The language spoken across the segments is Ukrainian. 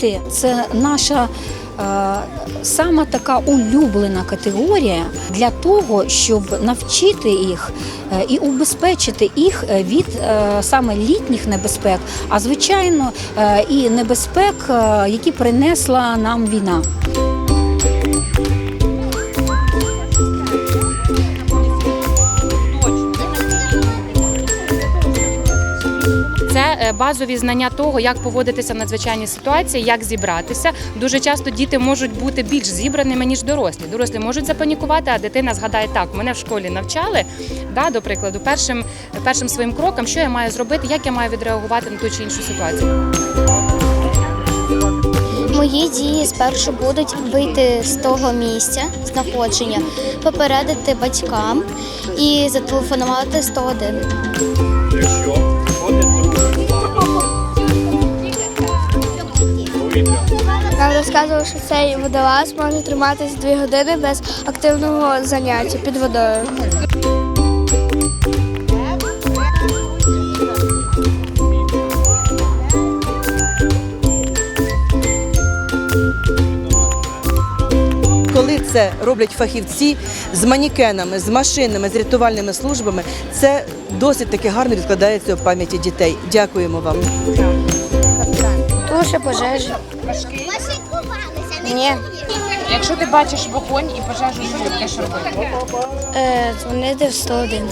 Діти це наша е, сама така улюблена категорія для того, щоб навчити їх е, і убезпечити їх е, від саме літніх небезпек, а звичайно і небезпек, які принесла нам війна. Це е, базові знання того, як поводитися в надзвичайній ситуації, як зібратися. Дуже часто діти можуть бути більш зібраними ніж дорослі. Дорослі можуть запанікувати, а дитина згадає так. Мене в школі навчали. Да, до прикладу, першим першим своїм кроком, що я маю зробити, як я маю відреагувати на ту чи іншу ситуацію. Мої дії спершу будуть вийти з того місця знаходження, попередити батькам і зателефонувати 101. Нам розказували, що цей водолаз може триматись 2 години без активного заняття під водою. Коли це роблять фахівці з манікенами, з машинами, з рятувальними службами, це досить таки гарно відкладається в пам'яті дітей. Дякуємо вам. Туша пожежі. Ні. Якщо ти бачиш вогонь і пожежу, що ти будеш робити? Е, дзвонити в 101.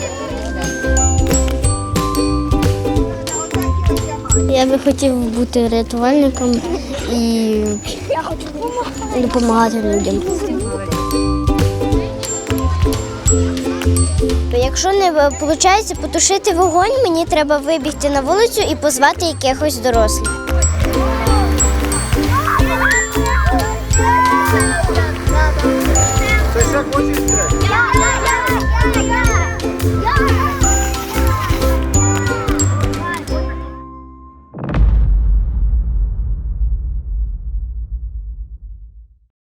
Я би хотів бути рятувальником і допомагати людям. Якщо не виходить потушити вогонь, мені треба вибігти на вулицю і позвати якихось дорослих. monte é estranho.